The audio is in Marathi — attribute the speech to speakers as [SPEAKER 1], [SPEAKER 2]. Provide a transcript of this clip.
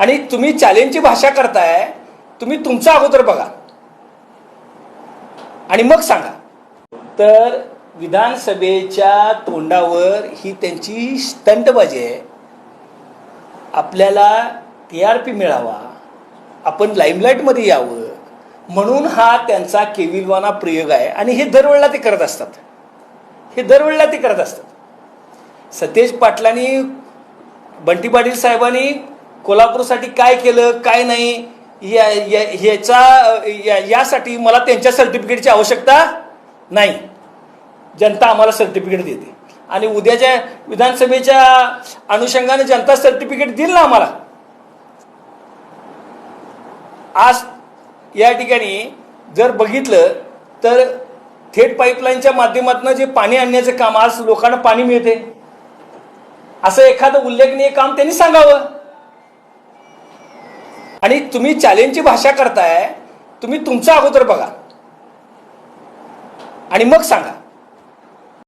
[SPEAKER 1] आणि तुम्ही चॅलेंजची भाषा करताय तुम्ही तुमचा अगोदर बघा. आणि मग सांगा. तर विधानसभेच्या तोंडावर ही त्यांची स्टंटबाजी आहे. आपल्याला टी आर पी मिळावा आपण लाईमलाईटमध्ये यावं म्हणून हा त्यांचा केविलवाना प्रयोग आहे. आणि हे दरवेळेला ते करत असतात. हे दरवेळेला ते करत असतात. सतेज पाटलांनी बंटी पाटील साहेबांनी कोल्हापूरसाठी काय केलं काय नाही या ह्याचा या- यासाठी मला त्यांच्या सर्टिफिकेटची आवश्यकता नाही. जनता आम्हाला सर्टिफिकेट देते. आणि उद्याच्या विधानसभेच्या अनुषंगाने जनता सर्टिफिकेट देईल ना आम्हाला आज या ठिकाणी जर बघितलं तर थेट पाईपलाईनच्या माध्यमातून जे पाणी आणण्याचं काम आज लोकांना पाणी मिळते. असं एखादं उल्लेखनीय काम त्यांनी सांगावं. आणि तुम्ही चॅलेंजची भाषा करताय तुम्ही तुमचा अगोदर बघा. आणि मग सांगा.